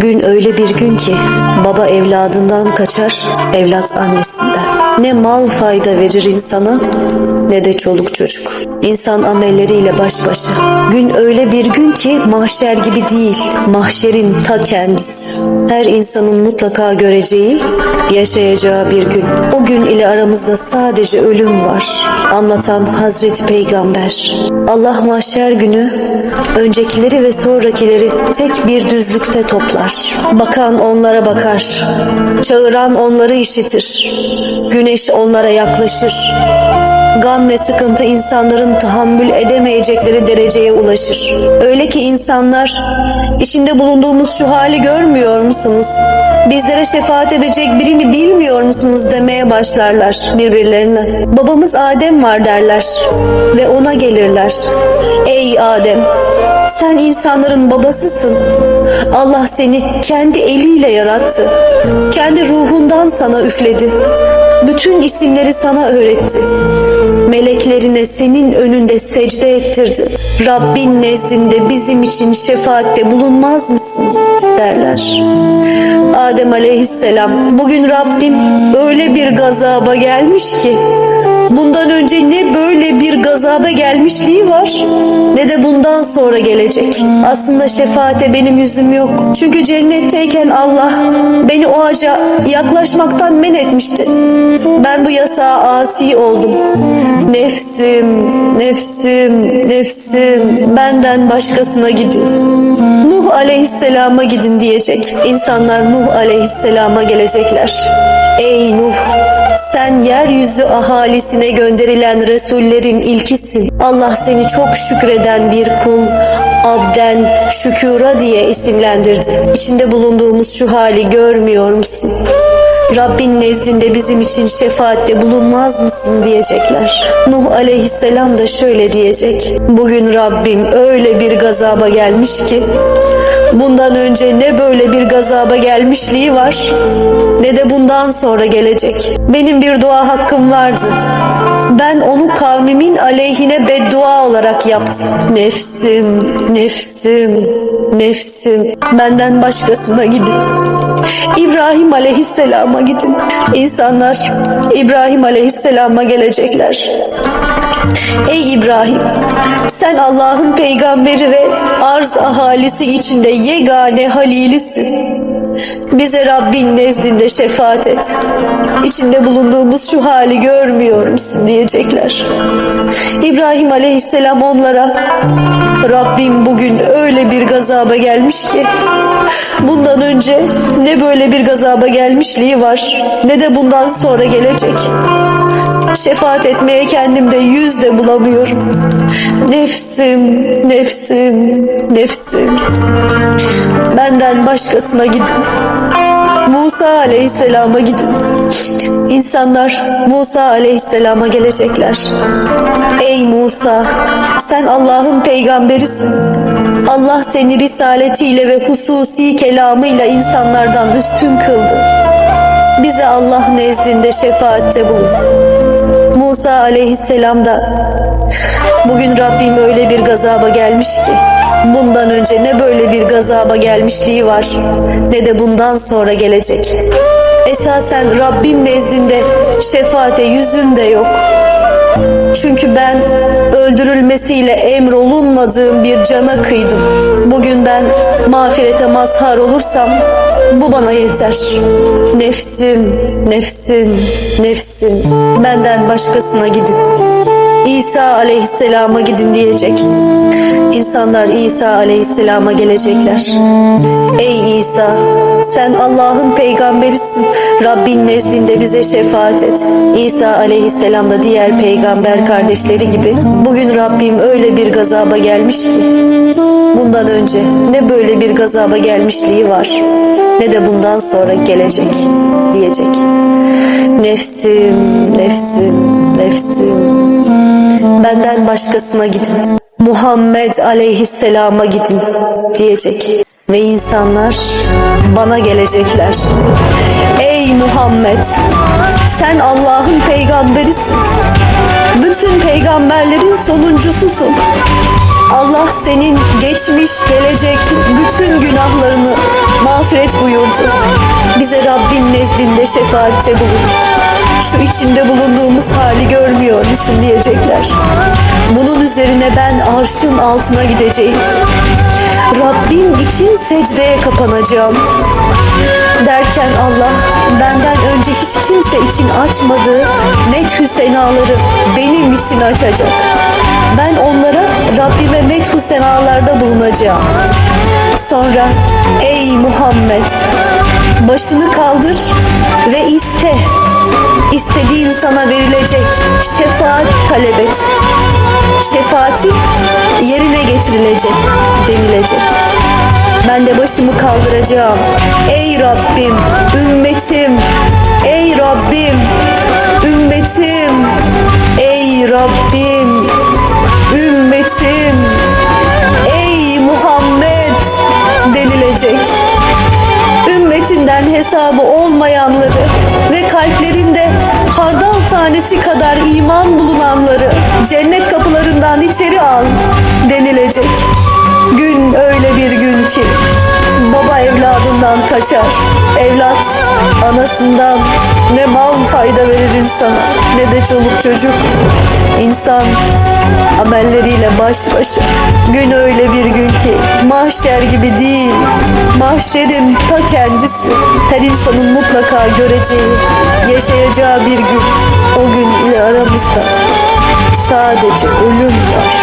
Gün öyle bir gün ki baba evladından kaçar, evlat annesinden. Ne mal fayda verir insana ne de çoluk çocuk. İnsan amelleriyle baş başa. Gün öyle bir gün ki mahşer gibi değil, mahşerin ta kendisi. Her insanın mutlaka göreceği, yaşayacağı bir gün. O gün ile aramızda sadece ölüm var. Anlatan Hazreti Peygamber. Allah mahşer günü öncekileri ve sonrakileri tek bir düzlükte toplar. Bakan onlara bakar. Çağıran onları işitir. Güneş onlara yaklaşır. Gam ve sıkıntı insanların tahammül edemeyecekleri dereceye ulaşır. Öyle ki insanlar içinde bulunduğumuz şu hali görmüyor musunuz? Bizlere şefaat edecek birini bilmiyor musunuz demeye başlarlar birbirlerine. Babamız Adem var derler ve ona gelirler. Ey Adem sen insanların babasısın. Allah seni kendi eliyle yarattı. Kendi ruhundan sana üfledi. Bütün isimleri sana öğretti. Meleklerine senin önünde secde ettirdi. Rabbin nezdinde bizim için şefaatte bulunmaz mısın? derler. Adem aleyhisselam bugün Rabbim öyle bir gazaba gelmiş ki Bundan önce ne böyle bir gazaba gelmişliği var ne de bundan sonra gelecek. Aslında şefaate benim yüzüm yok. Çünkü cennetteyken Allah beni o ağaca yaklaşmaktan men etmişti. Ben bu yasağa asi oldum. Nefsim, nefsim, nefsim benden başkasına gidin. Nuh aleyhisselama gidin diyecek. İnsanlar Nuh aleyhisselama gelecekler. Ey Nuh sen yeryüzü ahalisine gönderilen Resullerin ilkisin. Allah seni çok şükreden bir kul, abden, şükura diye isimlendirdi. İçinde bulunduğumuz şu hali görmüyor musun? Rabbin nezdinde bizim için şefaatte bulunmaz mısın diyecekler. Nuh aleyhisselam da şöyle diyecek. Bugün Rabbim öyle bir gazaba gelmiş ki bundan önce ne böyle bir gazaba gelmişliği var ne de bundan sonra gelecek. Benim bir dua hakkım vardı. Ben onu kavmimin aleyhine beddua olarak yaptım. Nefsim, nefsim, nefsim. Benden başkasına gidin. İbrahim aleyhisselama gidin. İnsanlar İbrahim aleyhisselama gelecekler. Ey İbrahim, sen Allah'ın peygamberi ve arz ahalisi içinde yegane halilisin. Bize Rabbin nezdinde şefaat et. İçinde bulunduğumuz şu hali görmüyor musun diyecekler. İbrahim aleyhisselam onlara Rabbim bugün öyle bir gazaba gelmiş ki bundan önce ne böyle bir gazaba gelmişliği var ne de bundan sonra gelecek. Şefaat etmeye kendimde yüz de bulamıyorum. Nefsim, nefsim, nefsim. Benden başkasına gidin. Musa aleyhisselama gidin. İnsanlar Musa aleyhisselama gelecekler. Ey Musa, sen Allah'ın peygamberisin. Allah seni risaletiyle ve hususi kelamıyla insanlardan üstün kıldı. Bize Allah nezdinde şefaatte bulun. Musa aleyhisselam da bugün Rabbim öyle bir gazaba gelmiş ki bundan önce ne böyle bir gazaba gelmişliği var ne de bundan sonra gelecek. Esasen Rabbim nezdinde şefaate yüzüm de yok. Çünkü ben öldürülmesiyle emrolunmadığım bir cana kıydım. Bugün ben mağfirete mazhar olursam bu bana yeter. Nefsim, nefsim, nefsim. Benden başkasına gidin. İsa aleyhisselama gidin diyecek. İnsanlar İsa aleyhisselama gelecekler. Ey İsa sen Allah'ın peygamberisin. Rabbin nezdinde bize şefaat et. İsa aleyhisselam da diğer peygamber kardeşleri gibi bugün Rabbim öyle bir gazaba gelmiş ki bundan önce ne böyle bir gazaba gelmişliği var ne de bundan sonra gelecek diyecek. Nefsim, nefsim, nefsim. Benden başkasına gidin. Muhammed aleyhisselama gidin diyecek. Ve insanlar bana gelecekler. Ey Muhammed! Sen Allah'ın peygamberisin. Bütün peygamberlerin sonuncususun. Allah senin geçmiş, gelecek bütün günahlarını mağfiret buyurdu. Bize Rabbin nezdinde şefaatte bulun. Şu içinde bulunduğumuz hali görmüyor musun diyecekler. Bunun üzerine ben arşın altına gideceğim. Rabbim için secdeye kapanacağım. Derken Allah benden önce hiç kimse için açmadığı methü senaları benim için açacak. Ben onlara Rabbime methü senalarda bulunacağım. Sonra ey Muhammed başını kaldır ve iste. İstediğin sana verilecek. Şefaat talep et. Şefaatin yerine getirilecek denilecek. Ben de başımı kaldıracağım. Ey Rabbim, ümmetim. Ey Rabbim, ümmetim. Ey Rabbim, ümmetim. Ey Muhammed denilecek. Ümmetinden hesabı olmayanları ve kalplerinde hardal tanesi kadar iman bulunanları cennet kapılarından içeri al denilecek. Gün öyle bir gün ki baba evladından kaçar. Evlat anasından ne mal fayda verir insana ne de çoluk çocuk. İnsan amelleriyle baş başa. Gün öyle bir gün ki mahşer gibi değil. Mahşerin ta kendisi. Her insanın mutlaka göreceği, yaşayacağı bir gün. O gün ile aramızda sadece ölüm var.